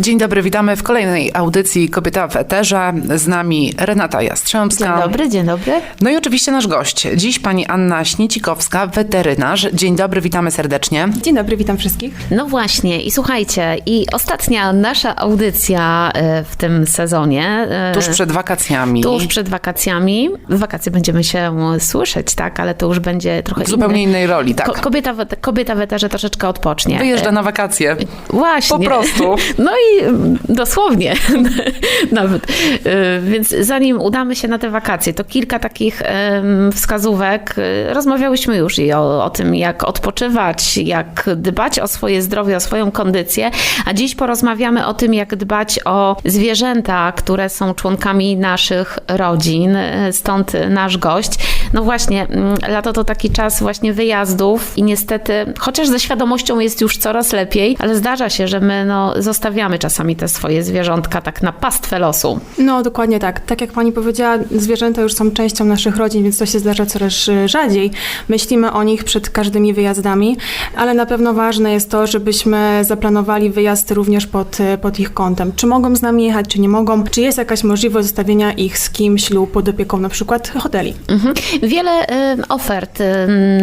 Dzień dobry, witamy w kolejnej audycji Kobieta w Eterze. Z nami Renata Jastrzębska. Dzień dobry, dzień dobry. No i oczywiście nasz gość. Dziś pani Anna Śniecikowska, weterynarz. Dzień dobry, witamy serdecznie. Dzień dobry, witam wszystkich. No właśnie, i słuchajcie, i ostatnia nasza audycja e, w tym sezonie. e, Tuż przed wakacjami. Tuż przed wakacjami. W wakacje będziemy się słyszeć, tak, ale to już będzie trochę W zupełnie inny. innej roli, tak. Ko- kobieta, w, kobieta w eterze troszeczkę odpocznie. Wyjeżdża na wakacje. Właśnie. Po prostu. No i dosłownie nawet. Y, Więc zanim udamy się na te wakacje, to kilka takich wskazówek. Y, Rozmawiałyśmy już i o, o tym, jak odpoczywać, jak dbać o swoje zdrowie, o swoją kondycję, a dziś porozmawiamy o tym, jak dbać o zwierzęta, które są członkami naszych rodzin. Y, Stąd nasz gość. No właśnie, mm, lato to taki czas właśnie wyjazdów i niestety, chociaż ze świadomością jest już coraz lepiej, ale zdarza się, że my no, zostawiamy czasami te swoje zwierzątka tak na pastwę losu. No, dokładnie tak. Tak jak pani powiedziała, zwierzęta już są częścią naszych rodzin, więc to się zdarza coraz y, rzadziej. Myślimy o nich przed każdymi wyjazdami, ale na pewno ważne jest to, żebyśmy zaplanowali wyjazd również pod, y, pod ich kątem. Czy mogą z nami jechać, czy nie mogą? Czy jest jakaś możliwość zostawienia ich z kimś lub pod opieką na przykład hoteli? Mhm. Wiele y, ofert y,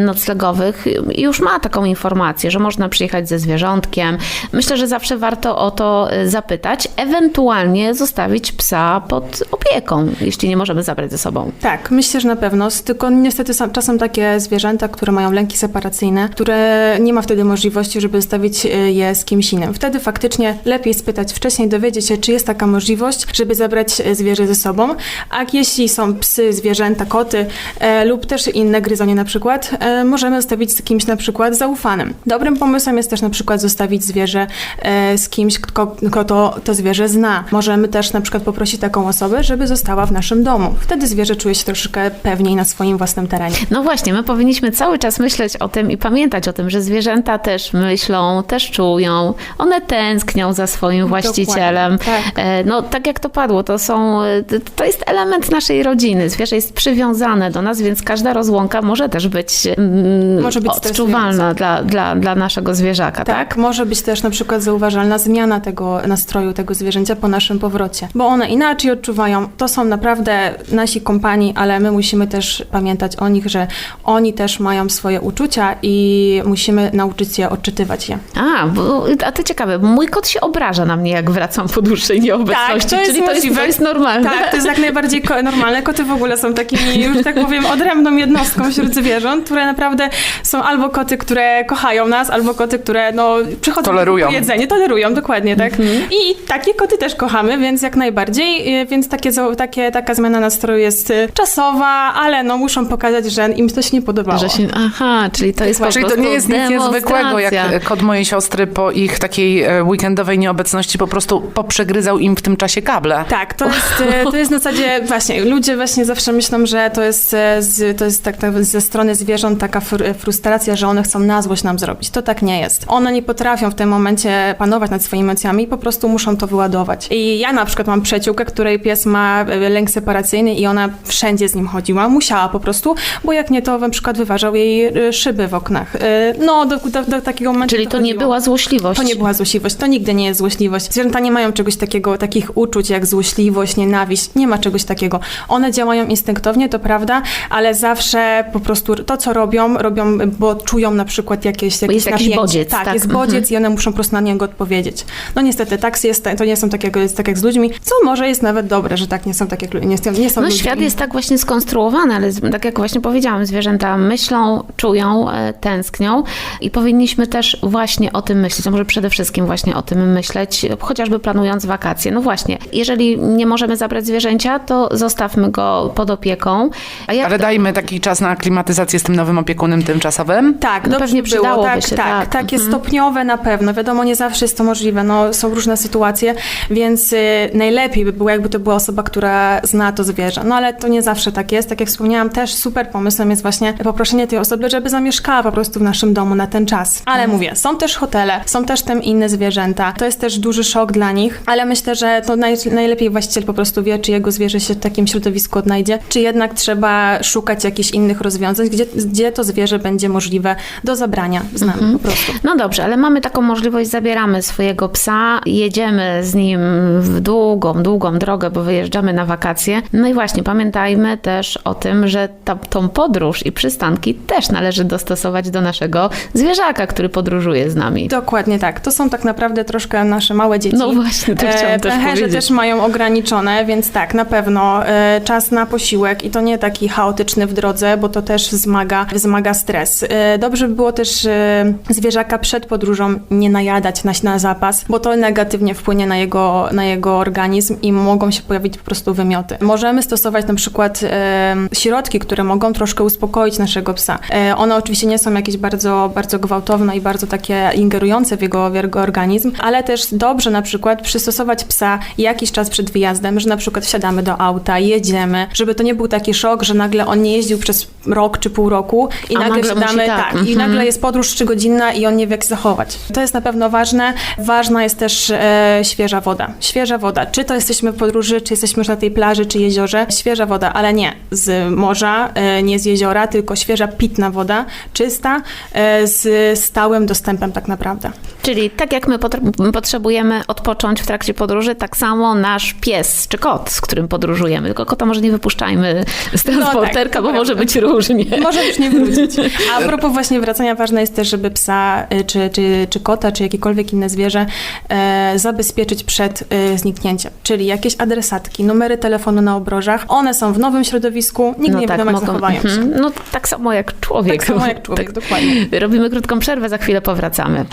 noclegowych już ma taką informację, że można przyjechać ze zwierzątkiem. Myślę, że zawsze warto o to y, zapytać, ewentualnie zostawić psa pod opieką, jeśli nie możemy zabrać ze sobą. Tak, myślę, że na pewno. Tylko niestety są czasem takie zwierzęta, które mają lęki separacyjne, które nie ma wtedy możliwości, żeby zostawić y, je z kimś innym. Wtedy faktycznie lepiej spytać wcześniej, dowiedzieć się, czy jest taka możliwość, żeby zabrać y, zwierzę ze sobą. A jeśli są psy, zwierzęta, koty e, lub też inne gryzonie na przykład, e, możemy zostawić z kimś na przykład zaufanym. Dobrym pomysłem jest też na przykład zostawić zwierzę e, z kimś, kto, kto to, to zwierzę zna. Możemy też na przykład poprosić taką osobę, żeby została w naszym domu. Wtedy zwierzę czuje się troszeczkę pewniej na swoim własnym terenie. No właśnie, my powinniśmy cały czas myśleć o tym i pamiętać o tym, że zwierzęta też myślą, też czują, one tęsknią za swoim właścicielem. tak. E, No tak jak to padło, to są, e, to jest element naszej rodziny. Zwierzę jest przywiązane do nas, więc każda rozłąka może też być, mm, Może być odczuwalna dla, dla, dla naszego zwierzaka, tak? Tak, może być też na przykład zauważalna zmiana tego nastroju tego zwierzęcia po naszym powrocie, bo one inaczej odczuwają. To są naprawdę nasi kompani, ale my musimy też pamiętać o nich, że oni też mają swoje uczucia i musimy nauczyć się odczytywać je. A, bo, a to ciekawe, mój kot się obraża na mnie, jak wracam po dłuższej nieobecności, Tak, to jest czyli to jest, to jest normalne. Tak, to jest jak najbardziej ko- normalne. Koty w ogóle są takimi, już tak powiem, odrębną jednostką wśród zwierząt, które naprawdę są albo koty, które kochają nas, albo koty, które no, przychodzą Tolerują. jedzenie, tolerują, dokładnie, tak. Mhm. I takie koty też kochamy, więc jak najbardziej, y, więc takie, takie, taka zmiana nastroju jest y, czasowa, ale no muszą pokazać, że im to się nie podobało. Że się, aha, czyli to jest po Czyli to nie jest nic niezwykłego, jak demonstracja. kot mojej siostry po ich takiej weekendowej nieobecności po prostu poprzegryzał im w tym czasie kable. Tak, to jest, to jest na zasadzie, właśnie, ludzie właśnie zawsze myślą, że to jest, z, to jest tak, tak ze strony zwierząt taka fr- frustracja, że one chcą na złość nam zrobić. To tak nie jest. One nie potrafią w tym momencie panować nad swoimi emocjami i po prostu muszą to wyładować. I ja na przykład mam przyjaciółkę, której pies ma e, lęk separacyjny i ona wszędzie z nim chodziła. Musiała po prostu, bo jak nie, to na przykład wyważał jej e, szyby w oknach. E, No, do, do, do takiego momentu Czyli to nie dochodziło. była złośliwość. To nie była złośliwość, to nigdy nie jest złośliwość. Zwierzęta nie mają czegoś takiego, takich uczuć jak złośliwość, nienawiść, nie ma czegoś takiego. One działają instynktownie, to prawda, ale zawsze po prostu to, co robią, robią, bo czują na przykład jakieś, jakieś jest jakiś napięcie. bodziec, Tak, tak? jest Mhm. bodziec i one muszą po prostu na niego odpowiedzieć. No niestety, tak jest, to nie są takiego, jest tak jak z ludźmi, co może jest nawet dobre, że tak nie są tak jak nie, są- nie są No ludźmi. świat jest tak właśnie skonstruowany, ale z- tak jak właśnie powiedziałam, zwierzęta myślą, czują, e, tęsknią i powinniśmy też właśnie o tym myśleć, a może przede wszystkim właśnie o tym myśleć, chociażby planując wakacje. No właśnie, jeżeli nie możemy zabrać zwierzęcia, to zostawmy go pod opieką. A jak Ale dajmy taki czas na aklimatyzację z tym nowym opiekunem tymczasowym. Tak, No dobrze pewnie przydałoby tak, się, tak, tak. takie Mhm. stopniowe na pewno. Wiadomo, nie zawsze jest to możliwe, no, są różne sytuacje, więc y, najlepiej by było, jakby to była osoba, która zna to zwierzę. No ale to nie zawsze tak jest. Tak jak wspomniałam, też super pomysłem jest właśnie poproszenie tej osoby, żeby zamieszkała po prostu w naszym domu na ten czas. Ale Mhm. mówię, są też hotele, są też tam inne zwierzęta. To jest też duży szok dla nich, ale myślę, że to naj, najlepiej właściciel po prostu wie, czy jego zwierzę się w takim środowisku odnajdzie, czy jednak trzeba szukać jakichś innych rozwiązań, gdzie, gdzie to zwierzę będzie możliwe do zabrania z nami po prostu. No dobrze, ale mamy taką możliwość, zabieramy swojego psa, jedziemy z nim w długą, długą drogę, bo wyjeżdżamy na wakacje. No i właśnie pamiętajmy też o tym, że ta, tą podróż i przystanki też należy dostosować do naszego zwierzaka, który podróżuje z nami. Dokładnie tak. To są tak naprawdę troszkę nasze małe dzieci. No właśnie, to chciałam też Pęcherze powiedzieć. też mają ograniczone, więc tak, na pewno e, czas na posiłek i to nie taki chaotyczny w drodze, bo to też wzmaga, wzmaga stres. E, dobrze by było też e, zwierzaka przed podróżą nie najadać na, na zapas, bo to negatywnie wpłynie na jego, na jego organizm i mogą się pojawić po prostu wymioty. Możemy stosować na przykład e, środki, które mogą troszkę uspokoić naszego psa. E, one oczywiście nie są jakieś bardzo, bardzo gwałtowne i bardzo takie ingerujące w jego, w jego organizm, ale też dobrze na przykład przystosować psa jakiś czas przed wyjazdem, że na przykład wsiadamy do auta, jedziemy, żeby to nie był taki szok, że nagle on nie jeździł przez rok czy pół roku i A nagle nagle wsiadamy, tak, tak, i mhm. nagle jest podróż trzygodzinna i on nie wie jak zachować. To jest na pewno ważne. Ważna jest też e, świeża woda. Świeża woda. Czy to jesteśmy w podróży, czy jesteśmy już na tej plaży, czy jeziorze. Świeża woda, ale nie z morza, e, nie z jeziora, tylko świeża pitna woda, czysta, e, z stałym dostępem tak naprawdę. Czyli tak jak my potr- potrzebujemy odpocząć w trakcie podróży, tak samo nasz pies czy kot, z którym podróżujemy. Tylko kota może nie wypuszczajmy z No tak, transporterka, bo może być różnie. Może już nie wrócić. A propos właśnie wracania, ważne jest też, żeby psa, y, czy, czy, czy kota, czy jakiekolwiek inne zwierzę e, zabezpieczyć przed e, zniknięciem. Czyli jakieś adresatki, numery telefonu na obrożach. One są w nowym środowisku, nikt nie wiadomo jak zachowają się. mhm. No tak samo jak człowiek. Tak samo jak człowiek, dokładnie. Robimy krótką przerwę, za chwilę powracamy.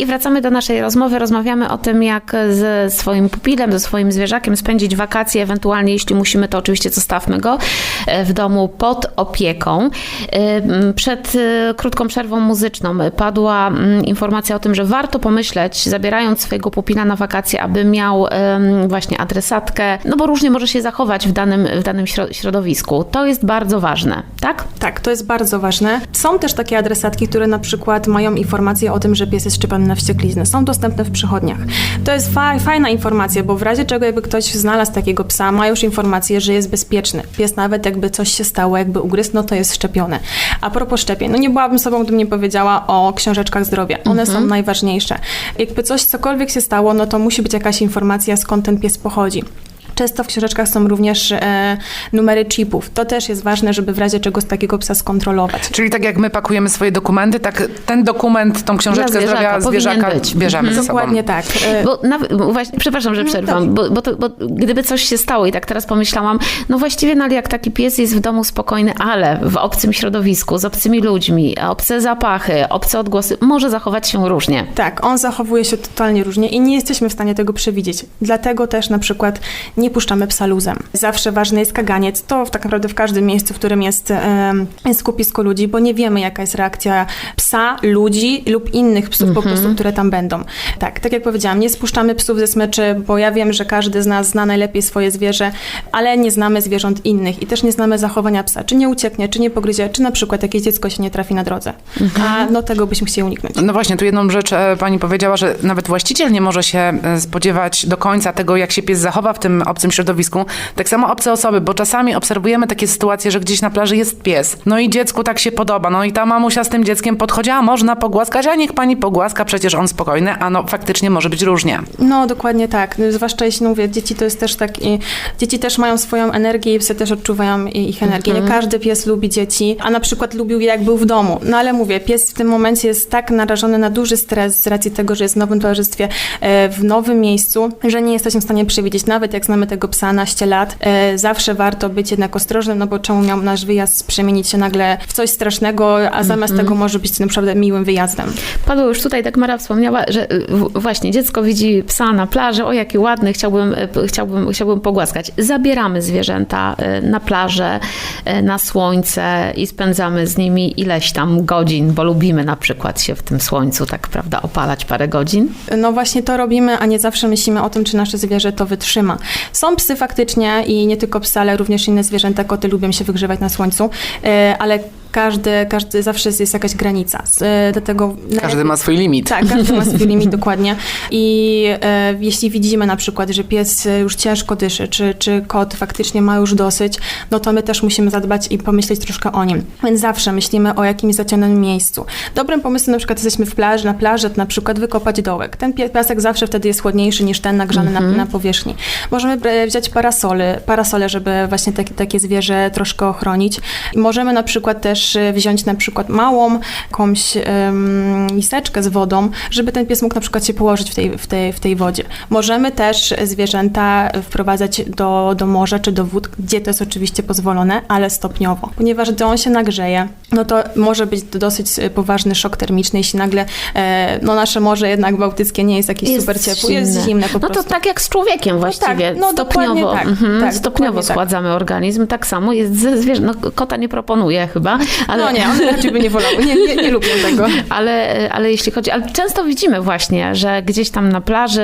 I wracamy do naszej rozmowy. Rozmawiamy o tym, jak ze swoim pupilem, ze swoim zwierzakiem spędzić wakacje, ewentualnie jeśli musimy, to oczywiście zostawmy go e, w domu pod opieką. E, Przed e, krótką przerwą muzyczną padła informacja o tym, że warto pomyśleć, zabierając swojego pupila na wakacje, aby miał właśnie adresatkę, no bo różnie może się zachować w danym, w danym śro- środowisku. To jest bardzo ważne, tak? Tak, to jest bardzo ważne. Są też takie adresatki, które na przykład mają informację o tym, że pies jest szczepiony na wścieklizny. Są dostępne w przychodniach. To jest fa- fajna informacja, bo w razie czego jakby ktoś znalazł takiego psa, ma już informację, że jest bezpieczny. Pies nawet jakby coś się stało, jakby ugryzł, no to jest szczepiony. A propos szczepień, no nie byłabym sobą, gdybym nie powiedziała o książeczkach zdrowia. One są najważniejsze. Jakby coś, cokolwiek się stało, no to musi być jakaś informacja, skąd ten pies pochodzi. Często w książeczkach są również e, numery chipów. To też jest ważne, żeby w razie czego z takiego psa skontrolować. Czyli tak jak my pakujemy swoje dokumenty, tak ten dokument, tą książeczkę Dla zwierzaka zwierzaka być. bierzemy ze sobą. Dokładnie tak. E, Bo nawet, właśnie, przepraszam, że przerwam, bo, bo, to, bo gdyby coś się stało i tak teraz pomyślałam, no właściwie, no jak taki pies jest w domu spokojny, ale w obcym środowisku, z obcymi ludźmi, obce zapachy, obce odgłosy, może zachować się różnie. Tak, on zachowuje się totalnie różnie i nie jesteśmy w stanie tego przewidzieć. Dlatego też na przykład nie puszczamy psa luzem. Zawsze ważny jest kaganiec. To w- tak naprawdę w każdym miejscu, w którym jest, skupisko ludzi, bo nie wiemy, jaka jest reakcja psa, ludzi lub innych psów po prostu, które tam będą. Tak, tak jak powiedziałam, nie spuszczamy psów ze smyczy, bo ja wiem, że każdy z nas zna najlepiej swoje zwierzę, ale nie znamy zwierząt innych i też nie znamy zachowania psa. Czy nie ucieknie, czy nie pogryzie, czy na przykład jakieś dziecko się nie trafi na drodze. A no tego byśmy chcieli uniknąć. No właśnie, tu jedną rzecz e, pani powiedziała, że nawet właściciel nie może się e, spodziewać do końca tego, jak się pies zachowa w tym obcym środowisku. Tak samo obce osoby, bo czasami obserwujemy takie sytuacje, że gdzieś na plaży jest pies. No i dziecku tak się podoba. No i ta mamusia z tym dzieckiem podchodzi, a można pogłaskać, a niech pani pogłaska, przecież on spokojny, a no faktycznie może być różnie. No, dokładnie tak. Zwłaszcza jeśli no, mówię, dzieci to jest też tak, i dzieci też mają swoją energię i psy też odczuwają ich energię. Nie każdy pies lubi dzieci, a na przykład lubił je jak był w domu. No ale mówię, pies w tym momencie jest tak narażony na duży stres z racji tego, że jest w nowym towarzystwie, e, w nowym miejscu, że nie jesteśmy w stanie przewidzieć, nawet jak znamy tego psa naście lat, e, zawsze warto być jednak ostrożnym, no bo czemu miał nasz wyjazd przemienić się nagle w coś strasznego, a zamiast tego może być naprawdę miłym wyjazdem. Padło już tutaj, tak Mara wspomniała, że w- właśnie dziecko widzi psa na plaży, o jaki ładny, chciałbym, p- chciałbym, chciałbym pogłaskać. Zabieramy zwierzęta na plażę, na słońce i spędzamy z nimi ileś tam godzin, bo lubimy na przykład się w tym słońcu, tak prawda, opalać parę godzin. No właśnie to robimy, a nie zawsze myślimy o tym, czy nasze zwierzę to wytrzyma. Są psy faktycznie i nie tylko psy, ale również inne zwierzęta, koty lubią się wygrzewać na słońcu, e, ale każdy, każdy zawsze jest jakaś granica. E, Dlatego Każdy ma swój limit. tak, każdy ma swój limit dokładnie. I e, jeśli widzimy na przykład, że pies już ciężko dyszy, czy, czy kot faktycznie ma już dosyć, no to my też musimy zadbać i pomyśleć troszkę o nim. Więc zawsze myślimy o jakimś zacienionym miejscu. Dobrym pomysłem na przykład jesteśmy w plaży, na plaży, to na przykład wykopać dołek. Ten piasek zawsze wtedy jest chłodniejszy niż ten nagrzany na, na powierzchni. Możemy wziąć parasole, parasole, żeby właśnie takie, takie zwierzę troszkę ochronić. I możemy na przykład też e, wziąć na przykład małą jakąś miseczkę z wodą, żeby ten pies mógł na przykład się położyć w tej, w tej, w tej wodzie. Możemy też zwierzęta wprowadzać do, do morza czy do wód, gdzie to jest oczywiście pozwolone, ale stopniowo. Ponieważ gdy on się nagrzeje, no to może być dosyć e, poważny szok termiczny, jeśli nagle e, no nasze morze jednak bałtyckie nie jest jakieś super ciepłe, jest zimne po no prostu. to tak jak z człowiekiem właściwie. no dokładnie stopniowo tak, mhm, tak, stopniowo tak. schładzamy organizm. Tak samo jest ze zwierzę. No, kota nie proponuję chyba, ale, No nie, one raczej by nie wolały, nie, nie, nie lubią tego. ale, ale jeśli chodzi, ale często widzimy właśnie, że gdzieś tam na plaży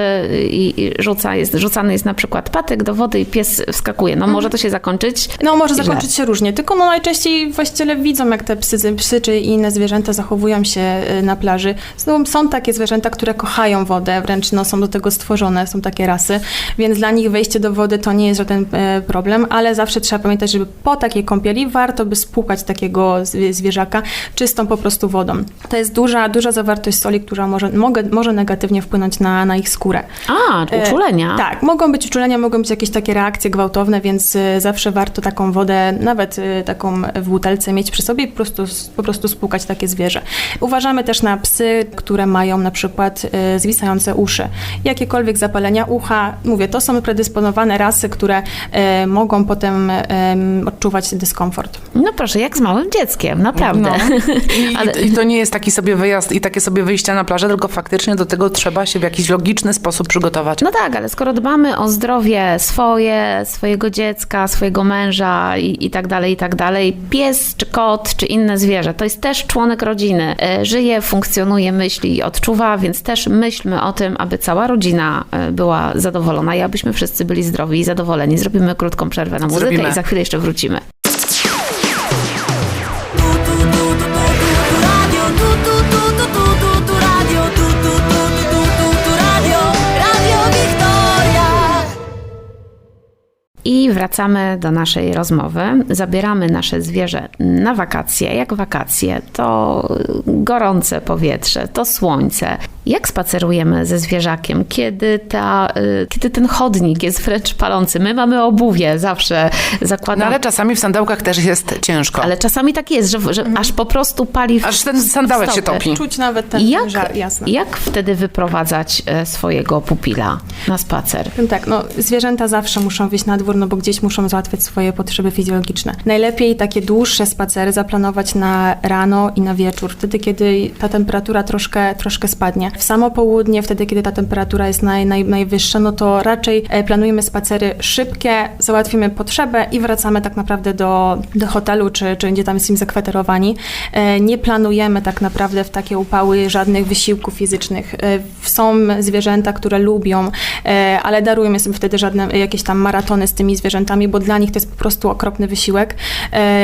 i, i rzuca jest, rzucany jest na przykład patyk do wody i pies wskakuje. No może to się zakończyć No może źle. zakończyć się różnie, tylko no najczęściej właściciele widzą, jak te psy, psy czy inne zwierzęta zachowują się y, na plaży. Są, są takie zwierzęta, które kochają wodę, wręcz no, są do tego stworzone, są takie rasy, więc dla nich wejście do wody to nie jest żaden e, problem, ale zawsze trzeba pamiętać, żeby po takiej kąpieli warto by spłukać takiego zwie- zwierzaka czystą po prostu wodą. To jest duża, duża zawartość soli, która może, mogę, może negatywnie wpłynąć na, na ich skórę. A, E, uczulenia. Tak, mogą być uczulenia, mogą być jakieś takie reakcje gwałtowne, więc e, zawsze warto taką wodę, nawet e, taką w butelce mieć przy sobie i po prostu, po prostu spłukać takie zwierzę. Uważamy też na psy, które mają na przykład e, zwisające uszy. Jakiekolwiek zapalenia ucha, mówię, to są predysponowane rasy, które e, mogą potem em, odczuwać dyskomfort. No proszę, jak z małym dzieckiem, naprawdę. No. I, Ale- I to nie jest taki sobie wyjazd i takie sobie wyjście na plażę, tylko faktycznie do tego trzeba się w jakiś logiczny sposób przygotować. No tak, ale skoro dbamy o zdrowie swoje, swojego dziecka, swojego męża i, i tak dalej, i tak dalej, pies czy kot czy inne zwierzę, to jest też członek rodziny. E, Żyje, funkcjonuje, myśli i odczuwa, więc też myślmy o tym, aby cała rodzina e, była zadowolona i abyśmy wszyscy byli zdrowi i zadowoleni. Zrobimy krótką przerwę na muzykę Zrobimy. i za chwilę jeszcze wrócimy. I wracamy do naszej rozmowy. Zabieramy nasze zwierzę na wakacje. Jak wakacje? To gorące powietrze, to słońce. Jak spacerujemy ze zwierzakiem, kiedy, ta, y, kiedy ten chodnik jest wręcz palący? My mamy obuwie zawsze No zakładamy. ale czasami w sandełkach też jest ciężko. ale czasami tak jest, że, że aż po prostu pali w Aż ten sandałek się topi. Czuć nawet ten Jak, żar, jasne. jak wtedy wyprowadzać e, swojego pupila na spacer? Tak, no zwierzęta zawsze muszą wyjść na dwór, no bo gdzieś muszą załatwiać swoje potrzeby fizjologiczne. Najlepiej takie dłuższe spacery zaplanować na rano i na wieczór, wtedy kiedy ta temperatura troszkę, troszkę spadnie. W samo południe, wtedy kiedy ta temperatura jest naj, naj, najwyższa, no to raczej e, planujemy spacery szybkie, załatwimy potrzebę i wracamy tak naprawdę do, do hotelu, czy, czy gdzie tam jesteśmy zakwaterowani. E, Nie planujemy tak naprawdę w takie upały żadnych wysiłków fizycznych. E, Są zwierzęta, które lubią, ale darujemy sobie wtedy żadne jakieś tam maratony z tymi zwierzętami, bo dla nich to jest po prostu okropny wysiłek,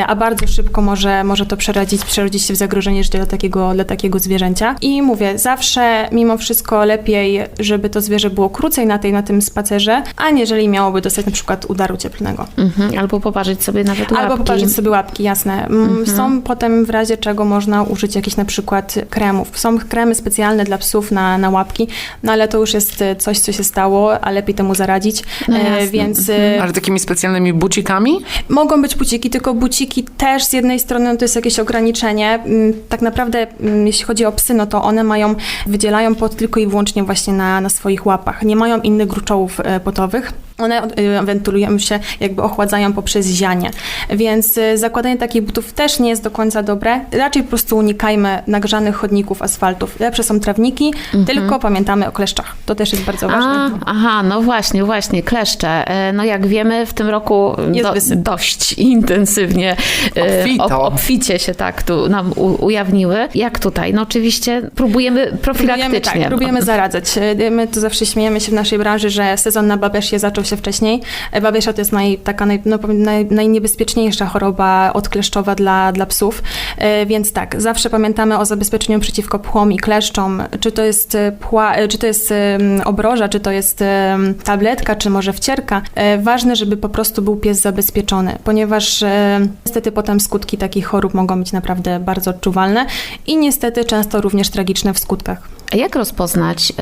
a bardzo szybko może, może to przerodzić, przerodzić się w zagrożenie życia dla takiego, dla takiego zwierzęcia. I mówię, zawsze mimo wszystko lepiej, żeby to zwierzę było krócej na, tej, na tym spacerze, aniżeli miałoby dostać na przykład udaru cieplnego. Mhm. Albo poparzyć sobie nawet łapki. Albo poparzyć sobie łapki, jasne. Mm, Są potem w razie czego można użyć jakichś na przykład kremów. Są kremy specjalne dla psów na, na łapki, no ale to już jest e, coś, co się stało, a lepiej temu zaradzić. No E, więc e, Ale takimi specjalnymi bucikami? mogą być buciki, tylko buciki też z jednej strony no to jest jakieś ograniczenie. Mm, Tak naprawdę, mm, jeśli chodzi o psy, no to one mają, wydzielają pot tylko i wyłącznie właśnie na, na swoich łapach. Nie mają innych gruczołów e, potowych. One e, wentylują się, jakby ochładzają poprzez zianie. Więc e, zakładanie takich butów też nie jest do końca dobre. Raczej po prostu unikajmy nagrzanych chodników, asfaltów. Lepsze są trawniki, tylko pamiętamy o kleszczach. To też jest bardzo ważne. A, aha, no właśnie, właśnie, kleszcze. E, No jak wiemy, w tym roku Jest do, dość intensywnie e, ob- obficie się tak tu nam u, ujawniły. Jak tutaj? No oczywiście próbujemy Próbujemy, profilaktycznie. tak, próbujemy zaradzać. E, My tu zawsze śmiejemy się w naszej branży, że sezon na babeszie zaczął się się wcześniej. Babiesza to jest naj, taka naj, no, naj, najniebezpieczniejsza choroba odkleszczowa dla, dla psów, E, więc tak, zawsze pamiętamy o zabezpieczeniu przeciwko pchłom i kleszczom, czy to jest e, pła, e, czy to jest obroża, czy to jest tabletka, czy może wcierka. Ważne, żeby po prostu był pies zabezpieczony, ponieważ niestety potem skutki takich chorób mogą być naprawdę bardzo odczuwalne i niestety często również tragiczne w skutkach. A jak rozpoznać,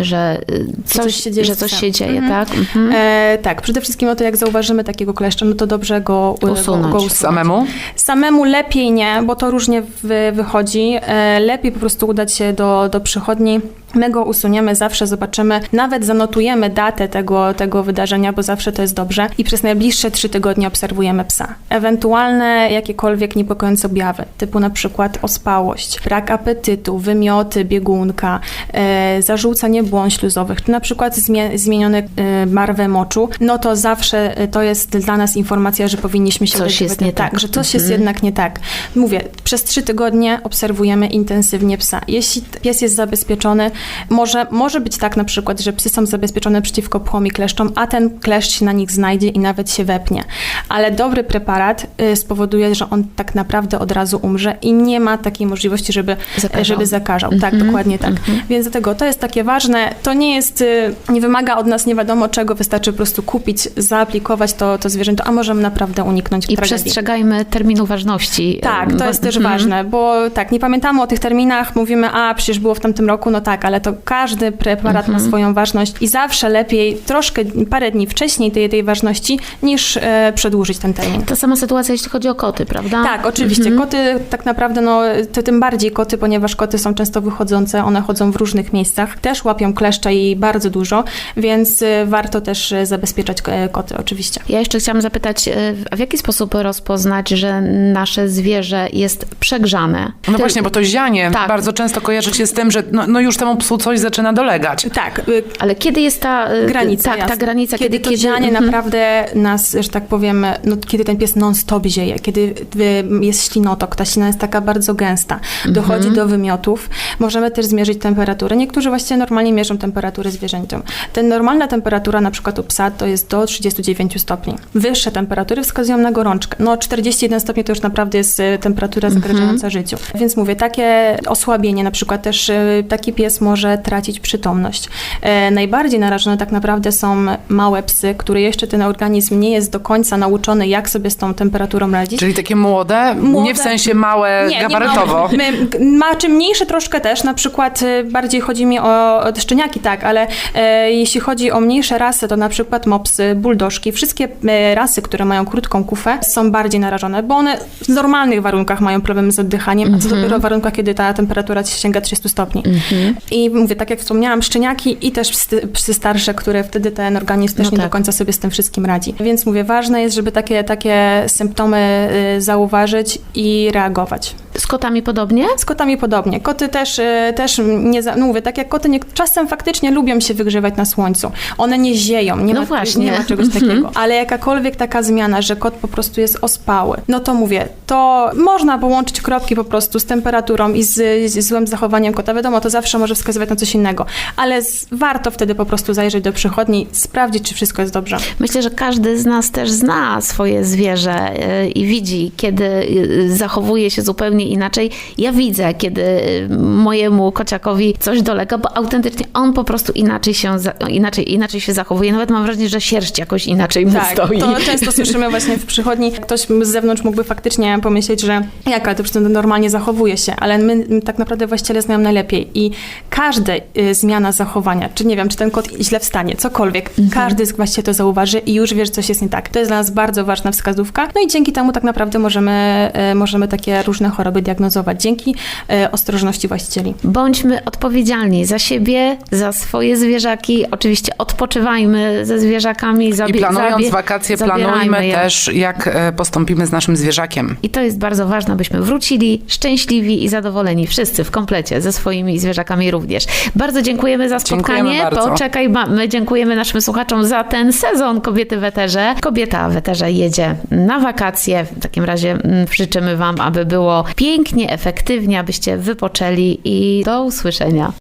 y, że y, coś, coś się dzieje że coś się dzieje, Mhm. tak? Mhm. E, tak, przede wszystkim o to, jak zauważymy takiego kleszcza, no to dobrze go, e, Usunąć. go, go usunąć. Samemu? Samemu lepiej nie, bo to różnie wy, wychodzi. E, lepiej po prostu udać się do, do przychodni. My go usuniemy, zawsze zobaczymy, nawet zanotujemy datę tego, tego wydarzenia, bo zawsze to jest dobrze. I przez najbliższe trzy tygodnie obserwujemy psa. Ewentualne jakiekolwiek niepokojące objawy, typu na przykład ospałość, brak apetytu, wymioty, biegunka, e, zarzucanie błon śluzowych, czy na przykład zmie, zmienione e, barwę moczu, no to zawsze e, to jest dla nas informacja, że powinniśmy się Coś jest nie tak. że coś jest jednak nie tak. Mówię, przez trzy tygodnie obserwujemy intensywnie psa. Jeśli pies jest zabezpieczony, może, może być tak na przykład, że psy są zabezpieczone przeciwko pchłom i kleszczom, a ten kleszcz się na nich znajdzie i nawet się wepnie. Ale dobry preparat y, spowoduje, że on tak naprawdę od razu umrze i nie ma takiej możliwości, żeby Zakażał. żeby zakażał. Tak, Mhm, dokładnie tak. Więc dlatego to jest takie ważne. To nie jest, y, nie wymaga od nas nie wiadomo czego, wystarczy po prostu kupić, zaaplikować to, to zwierzęto, a możemy naprawdę uniknąć I tragedii. przestrzegajmy terminu ważności. Tak, y, to bo- jest też mhm. ważne, bo tak, nie pamiętamy o tych terminach, mówimy, a przecież było w tamtym roku, no tak, ale to każdy preparat Mhm. ma swoją ważność i zawsze lepiej troszkę, parę dni wcześniej tej, tej ważności, niż e, przedłużyć ten termin. Ta sama sytuacja, jeśli chodzi o koty, prawda? Tak, oczywiście. Mhm. Koty tak naprawdę, no to tym bardziej koty, ponieważ koty są często wychodzące, one chodzą w różnych miejscach, też łapią kleszcze i bardzo dużo, więc e, warto też e, zabezpieczać e, koty, oczywiście. Ja jeszcze chciałam zapytać, a w jaki sposób rozpoznać, że nasze zwierzę jest przegrzane? No Ty- właśnie, bo to zianie Tak. bardzo często kojarzy się z tym, że no, no już temu psu coś zaczyna dolegać. Tak, y, Ale kiedy jest ta y, granica. Tak, ta granica, kiedy, kiedy, to dzianie mhm. naprawdę nas, że tak powiem, no, kiedy ten pies non-stop zieje, kiedy y, jest ślinotok, ta ślina jest taka bardzo gęsta, dochodzi Mhm. do wymiotów, możemy też zmierzyć temperaturę. Niektórzy właściwie normalnie mierzą temperaturę zwierzęciom. Ten normalna temperatura na przykład u psa to jest do 39 stopni. Wyższe temperatury wskazują na gorączkę. No 41 stopni to już naprawdę jest temperatura Mhm. zagrażająca życiu. Więc mówię, takie osłabienie, na przykład też taki pies może tracić przytomność. E, najbardziej narażone tak naprawdę są małe psy, które jeszcze ten organizm nie jest do końca nauczony, jak sobie z tą temperaturą radzić. Czyli takie młode, Młode. nie w sensie małe gabarytowo. Nie, ma czy mniejsze troszkę też, na przykład y, bardziej chodzi mi o, o szczeniaki, tak, ale e, jeśli chodzi o mniejsze rasy, to na przykład mopsy, buldożki, wszystkie e, rasy, które mają krótką kufę, są bardziej narażone, bo one w normalnych warunkach mają problem z oddychaniem, a co dopiero w warunkach, kiedy ta temperatura sięga 30 stopni. I mówię, tak jak wspomniałam, szczeniaki i też psy, psy starsze, które wtedy ten organizm też No nie tak. do końca sobie z tym wszystkim radzi. Więc mówię, ważne jest, żeby takie, takie symptomy y, zauważyć i reagować. Z kotami podobnie? Z kotami podobnie. Koty też, y, też nie, no mówię, tak jak koty nie, czasem faktycznie lubią się wygrzewać na słońcu. One nie zieją, nie, No ma, właśnie. nie ma czegoś takiego. Ale jakakolwiek taka zmiana, że kot po prostu jest ospały, no to mówię, to można połączyć kropki po prostu z temperaturą i z, z złym zachowaniem kota. Wiadomo, to zawsze może wskazywać na coś innego, ale z, warto wtedy po prostu zajrzeć do przychodni, sprawdzić, czy wszystko jest dobrze. Myślę, że każdy z nas też zna swoje zwierzę y, i widzi, kiedy y, zachowuje się zupełnie inaczej. Ja widzę, kiedy y, mojemu kociakowi coś dolega, bo autentycznie on po prostu inaczej się, inaczej, inaczej się zachowuje. Nawet mam wrażenie, że sierść jakoś inaczej mu Tak, stoi. to często słyszymy właśnie w przychodni. Ktoś z zewnątrz mógłby faktycznie pomyśleć, że jak, ale to przecież normalnie zachowuje się, ale my tak naprawdę właściciele znają najlepiej i każda y, zmiana zachowania, czy nie wiem, czy ten kot źle wstanie, cokolwiek, każdy z właściwie to zauważy i już wie, że coś jest nie tak. To jest dla nas bardzo ważna wskazówka, no i dzięki temu tak naprawdę możemy, y, możemy takie różne choroby diagnozować, dzięki y, ostrożności właścicieli. Bądźmy odpowiedzialni za siebie, za swoje zwierzaki. Oczywiście odpoczywajmy ze zwierzakami. I zabie- planując zabie- wakacje, planujmy je. też, jak e, postąpimy z naszym zwierzakiem. I to jest bardzo ważne, abyśmy wrócili szczęśliwi i zadowoleni, wszyscy w komplecie, ze swoimi zwierzakami również. Bardzo dziękujemy za spotkanie. Poczekaj, ma- my dziękujemy naszym słuchaczom za ten sezon Kobiety w Eterze. Kobieta w Eterze jedzie na wakacje. W takim razie mm, życzymy Wam, aby było pięknie, efektywnie, abyście wypoczęli i do usłyszenia.